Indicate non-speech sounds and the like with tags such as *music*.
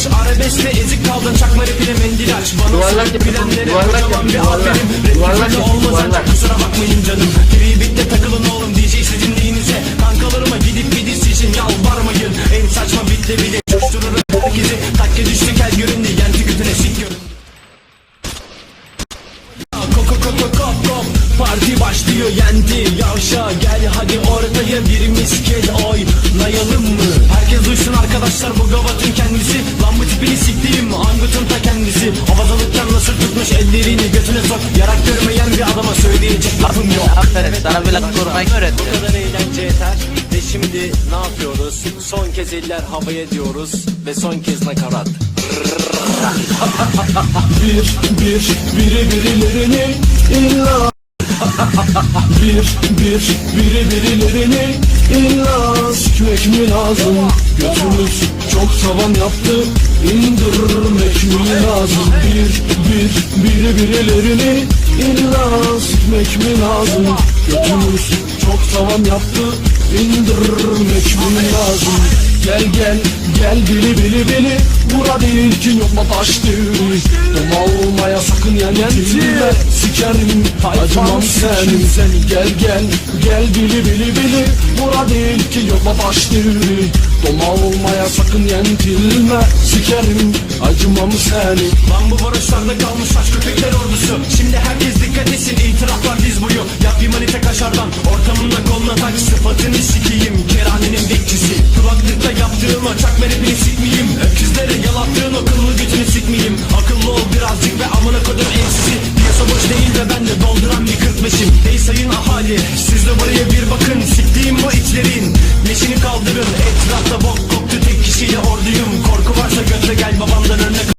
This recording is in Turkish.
aç Arabeste ezik kaldın çakma rapine mendil aç. Bana duvarlak sahip bilenlere kocaman bir aferin. Replikimde olmaz ancak kusura bakmayın canım. Gri bitle takılın oğlum DJ sizinliğinize Kankalarıma gidip gidisi için yalvarmayın. En saçma bitle bile coşturur herkesi Takke düştü kel göründü yenti götüne sik görün. Parti başlıyor yendi yavşa. Gel hadi ortaya bir misket oylayalım mı? Arkadaşlar bu gavatın kendisi. Lan bu tipini siktiğim Angut'un ta kendisi. Havadalıktan nasıl tutmuş ellerini götüne sok. Yarak görmeyen bir adama söyleyecek lafım yok. Aferin sana bir laf kurmayı öğrettim. Bu kadar eğlence yeter. Ve şimdi ne yapıyoruz? Son kez eller havaya diyoruz Ve son kez nakarat. *laughs* Bir, bir, biri birilerini illa *laughs* Bir, bir, biri birilerini illa Sikmek mi lazım? Götümüz çok tavan yaptı İndirmek mi lazım? Bir, bir, biri birilerini illa Sikmek mi lazım? Götümüz çok tavan yaptı İndirmek mi lazım? Gel gel gel bili bili bili Bura değil ki yokma taş değil. Doma olmaya sakın yenilme Sikerim acımam senin. Gel gel gel bili bili bili Bura değil ki yokma taş değil. Doma olmaya sakın yenilme Sikerim acımam seni. Lan bu varoşlarda kalmış saç köpekler ordusu. Şimdi herkes dikkat etsin itiraflar diz boyu. Yap bir manite kaşardan ortamında 45'im Hey sayın ahali siz de buraya bir bakın. Siktiğim bu içlerin Leşini kaldırın. Etrafta